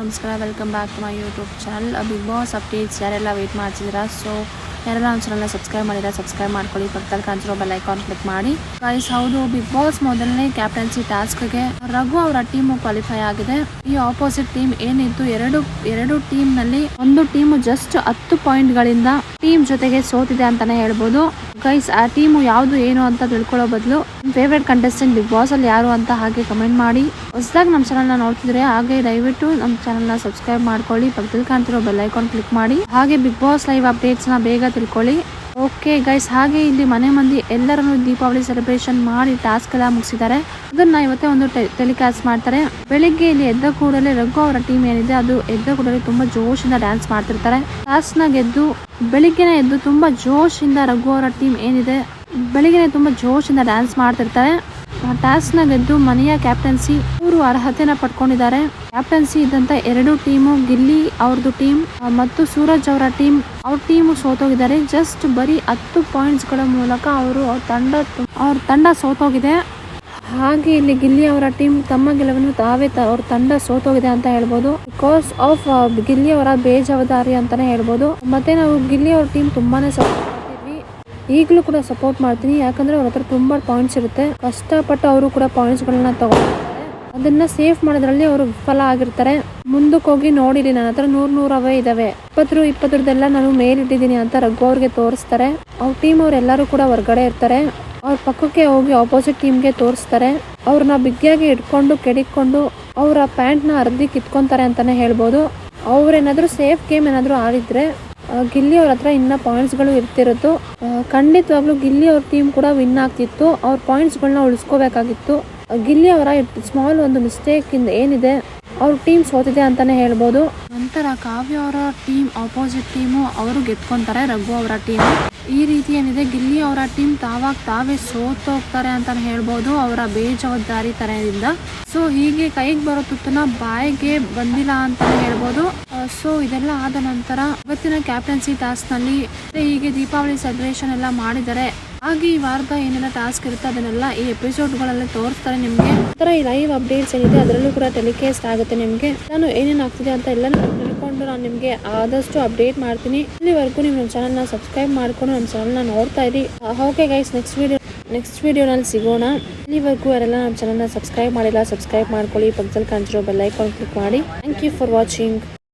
ನಮಸ್ಕಾರ welcome back to my YouTube channel big boss updates ಯಾರೆಲ್ಲ weight ಮಾಡ್ತಿದ್ದೀರಾ? So ಯಾರೆಲ್ಲ ನಮ್ಮ ಚಾನಲ್ನ ಸಬ್ಸ್ಕ್ರೈಬ್ ಮಾಡಿದ್ರೆ ಸಬ್ಸ್ಕ್ರೈಬ್ ಮಾಡ್ಕೊಳ್ಳಿ. ಪಕ್ಕದಲ್ಲಿ ಕಾಣಿಸಿರೋ ಬೆಲ್ ಐಕಾನ್ ಕ್ಲಿಕ್ ಮಾಡಿ. ಗೈಸ್ ಹೌದು ಬಿಗ್ ಬಾಸ್ ಮೊದಲನೇ ಕ್ಯಾಪ್ಟನ್ಸಿ ಟಾಸ್ಕ್ಗೆ ರಘು ಅವರ ಟೀಮು ಕ್ವಾಲಿಫೈ ಆಗಿದೆ. ಈ ಆಪೋಸಿಟ್ ಟೀಮ್ ಏನಿತ್ತು? ಎರಡು ಎರಡು ಟೀಮ್ನಲ್ಲಿ ಒಂದು ಟೀಮ್ ಜಸ್ಟ್ ಹತ್ತು ಪಾಯಿಂಟ್ ಗಳಿಂದ ಟೀಮ್ ಜೊತೆಗೆ ಸೋತಿದೆ ಅಂತಾನೆ ಹೇಳ್ಬೋದು. ಗೈಸ್ ಆ ಟೀಮು ಯಾವುದು ಏನು ಅಂತ ತಿಳ್ಕೊಳ್ಳೋ ಬದಲು ನಿಮ್ಮ ಫೇವ್ರೆಟ್ ಕಂಟೆಸ್ಟೆಂಟ್ ಬಿಗ್ ಬಾಸ್ ಅಲ್ಲಿ ಯಾರು ಅಂತ ಹಾಗೆ ಕಮೆಂಟ್ ಮಾಡಿ. ಹೊಸದಾಗಿ ನಮ್ಮ ಚಾನಲ್ನ ನೋಡ್ತಿದ್ರೆ ಹಾಗೆ ದಯವಿಟ್ಟು ನಮ್ಮ ಚಾನಲ್ನ ಸಬ್ಸ್ಕ್ರೈಬ್ ಮಾಡ್ಕೊಳ್ಳಿ. ಪಕ್ಕದಲ್ಲಿ ಕಾಣ್ತಿರೋ ಬೆಲ್ ಐಕಾನ್ ಕ್ಲಿಕ್ ಮಾಡಿ. ಹಾಗೆ ಬಿಗ್ ಬಾಸ್ ಲೈವ್ ಅಪ್ಡೇಟ್ಸ್ನ ಬೇಗ ತಿಳ್ಕೊಳ್ಳಿ. ಓಕೆ ಗೈಸ್ ಹಾಗೆ ಇಲ್ಲಿ ಮನೆ ಮಂದಿ ಎಲ್ಲರನ್ನು ದೀಪಾವಳಿ ಸೆಲೆಬ್ರೇಷನ್ ಮಾಡಿ ಟಾಸ್ಕ್ ಎಲ್ಲ ಮುಗಿಸಿದ್ದಾರೆ. ಅದನ್ನ ಇವತ್ತೇ ಒಂದು ಟೆಲಿಕಾಸ್ಟ್ ಮಾಡ್ತಾರೆ. ಬೆಳಿಗ್ಗೆ ಇಲ್ಲಿ ಎದ್ದ ಕೂಡಲೇ ರಘು ಅವರ ಟೀಮ್ ಏನಿದೆ, ಅದು ಎದ್ದ ಕೂಡಲೇ ತುಂಬಾ ಜೋಶಿಂದ ಡ್ಯಾನ್ಸ್ ಮಾಡ್ತಿರ್ತಾರೆ. ಟಾಸ್ಕ್ನ ಗೆದ್ದು ಬೆಳಿಗ್ಗೆನೆ ಎದ್ದು ತುಂಬಾ ಜೋಶಿಂದ ರಘು ಅವರ ಟೀಮ್ ಏನಿದೆ, ಬೆಳಿಗ್ಗೆನೆ ತುಂಬಾ ಜೋಶಿಂದ ಡ್ಯಾನ್ಸ್ ಮಾಡ್ತಿರ್ತಾರೆ. ಟಾಸ್ಕ್ನ ಗೆದ್ದು ಮನೆಯ ಕ್ಯಾಪ್ಟನ್ಸಿ ಇವರು ಅರ್ಹತೆನ ಪಡ್ಕೊಂಡಿದ್ದಾರೆ. ಕ್ಯಾಪ್ಟನ್ಸಿ ಇದ್ದಂತ ಎರಡು ಟೀಮು ಗಿಲ್ಲಿ ಅವ್ರದ್ದು ಟೀಮ್ ಮತ್ತು ಸೂರಜ್ ಅವರ ಟೀಮ್ ಅವ್ರ ಟೀಮು ಸೋತೋಗಿದ್ದಾರೆ. ಜಸ್ಟ್ ಬರೀ ಹತ್ತು ಪಾಯಿಂಟ್ಸ್ಗಳ ಮೂಲಕ ಅವರು ಅವ್ರ ತಂಡ ಅವ್ರ ತಂಡ ಸೋತೋಗಿದೆ. ಹಾಗೆ ಇಲ್ಲಿ ಗಿಲ್ಲಿ ಅವರ ಟೀಮ್ ತಮ್ಮ ಗೆಲುವನ್ನು ತಾವೇ ಅವ್ರ ತಂಡ ಸೋತೋಗಿದೆ ಅಂತ ಹೇಳ್ಬೋದು. ಬಿಕಾಸ್ ಆಫ್ ಗಿಲ್ಲಿ ಅವರ ಬೇಜವಾಬ್ದಾರಿ ಅಂತಾನೆ ಹೇಳ್ಬೋದು. ಮತ್ತೆ ನಾವು ಗಿಲ್ಲಿ ಅವ್ರ ಟೀಮ್ ತುಂಬಾನೇ ಸಪೋರ್ಟ್ ಮಾಡ್ತೀವಿ. ಈಗಲೂ ಕೂಡ ಸಪೋರ್ಟ್ ಮಾಡ್ತೀನಿ. ಯಾಕಂದ್ರೆ ಅವ್ರ ಹತ್ರ ತುಂಬಾ ಪಾಯಿಂಟ್ಸ್ ಇರುತ್ತೆ. ಕಷ್ಟಪಟ್ಟು ಅವರು ಕೂಡ ಪಾಯಿಂಟ್ಸ್ ಗಳನ್ನ ತಗೊಂಡಿರ್ತಾರೆ ಅದನ್ನ ಸೇಫ್ ಮಾಡೋದ್ರಲ್ಲಿ ಅವರು ವಿಫಲ ಆಗಿರ್ತಾರೆ. ಮುಂದಕ್ಕೆ ಹೋಗಿ ನೋಡಿರಿ, ನನ್ನ ಹತ್ರ ನೂರ್ ನೂರವೇ ಇದಾವೆ. ಇಪ್ಪತ್ತು ಇಪ್ಪತ್ತರದೆಲ್ಲ ನಾನು ಮೇಲಿಟ್ಟಿದ್ದೀನಿ ಅಂತ ರಘು ಅವ್ರಿಗೆ ತೋರಿಸ್ತಾರೆ. ಅವ್ರ ಟೀಮ್ ಅವ್ರೆಲ್ಲರೂ ಕೂಡ ಹೊರಗಡೆ ಇರ್ತಾರೆ. ಅವ್ರ ಪಕ್ಕಕ್ಕೆ ಹೋಗಿ ಆಪೋಸಿಟ್ ಟೀಮ್ಗೆ ತೋರಿಸ್ತಾರೆ. ಅವ್ರನ್ನ ಬಿಗ್ಗಿಯಾಗಿ ಇಟ್ಕೊಂಡು ಕೆಡಿಕೊಂಡು ಅವರ ಪ್ಯಾಂಟ್ನ ಅರ್ಧಿ ಕಿತ್ಕೊಂತಾರೆ ಅಂತಾನೆ ಹೇಳ್ಬೋದು. ಅವ್ರೇನಾದರೂ ಸೇಫ್ ಗೇಮ್ ಏನಾದರೂ ಆಡಿದ್ರೆ ಗಿಲ್ಲಿ ಅವ್ರ ಹತ್ರ ಇನ್ನ ಪಾಯಿಂಟ್ಸ್ಗಳು ಇರ್ತಿರುತ್ತೋ ಖಂಡಿತವಾಗ್ಲೂ ಗಿಲ್ಲಿ ಅವ್ರ ಟೀಮ್ ಕೂಡ ವಿನ್ ಆಗ್ತಿತ್ತು. ಅವ್ರ ಪಾಯಿಂಟ್ಸ್ಗಳನ್ನ ಉಳಿಸ್ಕೋಬೇಕಾಗಿತ್ತು. ಗಿಲ್ಲಿ ಅವರ ಸ್ಮಾಲ್ ಒಂದು ಮಿಸ್ಟೇಕ್ ಇಂದ ಏನಿದೆ, ಅವ್ರ ಟೀಮ್ ಸೋತಿದೆ ಅಂತಾನೆ ಹೇಳ್ಬೋದು. ನಂತರ ಕಾವ್ಯ ಅವರ ಟೀಮ್ ಆಪೋಸಿಟ್ ಟೀಮು ಅವರು ಗೆದ್ಕೊಂತಾರೆ, ರಘು ಅವರ ಟೀಮ್ ಈ ರೀತಿ ಏನಿದೆ, ಗಿಲ್ಲಿ ಅವರ ಟೀಮ್ ತಾವಾಗ ತಾವೇ ಸೋತೋಗ್ತಾರೆ ಅಂತ ಹೇಳ್ಬೋದು, ಅವರ ಬೇಜವಾಬ್ದಾರಿ ತರದಿಂದ ಸೊ ಹೀಗೆ ಕೈಗೆ ಬರೋ ತುತ್ತನ್ನ ಬಾಯಿಗೆ ಬಂದಿಲ್ಲ ಅಂತ ಹೇಳ್ಬೋದು. ಸೊ ಇದೆಲ್ಲ ಆದ ನಂತರ, ಇವತ್ತಿನ ಕ್ಯಾಪ್ಟನ್ಸಿ ಟಾಸ್ಕ್ನಲ್ಲಿ ಹೀಗೆ ದೀಪಾವಳಿ ಸೆಲೆಬ್ರೇಷನ್ ಎಲ್ಲ ಮಾಡಿದ್ದಾರೆ ಹಾಗೆ ಈ ವಾರದ ಏನೆಲ್ಲ ಟಾಸ್ಕ್ ಇರುತ್ತೆ ಅದನ್ನೆಲ್ಲ ಈ ಎಪಿಸೋಡ್ಗಳಲ್ಲಿ ತೋರಿಸ್ತಾರೆ ನಿಮಗೆ. ಒಂಥರ ಈ ಲೈವ್ ಅಪ್ಡೇಟ್ಸ್ ಏನಿದೆ ಅದರಲ್ಲೂ ಕೂಡ ಟೆಲಿಕಾಸ್ಟ್ ಆಗುತ್ತೆ ನಿಮಗೆ. ನಾನು ಏನೇನು ಆಗ್ತಿದೆ ಅಂತ ಎಲ್ಲ ತಿಳ್ಕೊಂಡು ನಾನು ನಿಮಗೆ ಆದಷ್ಟು ಅಪ್ಡೇಟ್ ಮಾಡ್ತೀನಿ. ಇಲ್ಲಿವರೆಗೂ ನೀವು ನಮ್ಮ ಚಾನಲ್ನ ಸಬ್ಸ್ಕ್ರೈಬ್ ಮಾಡ್ಕೊಂಡು ನಮ್ಮ ಚಾನಲ್ನ ನೋಡ್ತಾ ಇರಿ. Okay guys next video next ವಿಡಿಯೋನಲ್ಲಿ ಸಿಗೋಣ. ಇಲ್ಲಿವರೆಗೂ ಯಾರೆಲ್ಲ ನಮ್ಮ ಚಾನಲ್ನ ಸಬ್ಸ್ಕ್ರೈಬ್ ಮಾಡಿಲ್ಲ ಸಬ್ಸ್ಕ್ರೈಬ್ ಮಾಡ್ಕೊಳ್ಳಿ. ಪಕ್ಕದಲ್ಲಿ ಕಾಣಿಸಿರೋ ಬೆಲ್ ಐಕಾನ್ ಕ್ಲಿಕ್ ಮಾಡಿ. Thank you for watching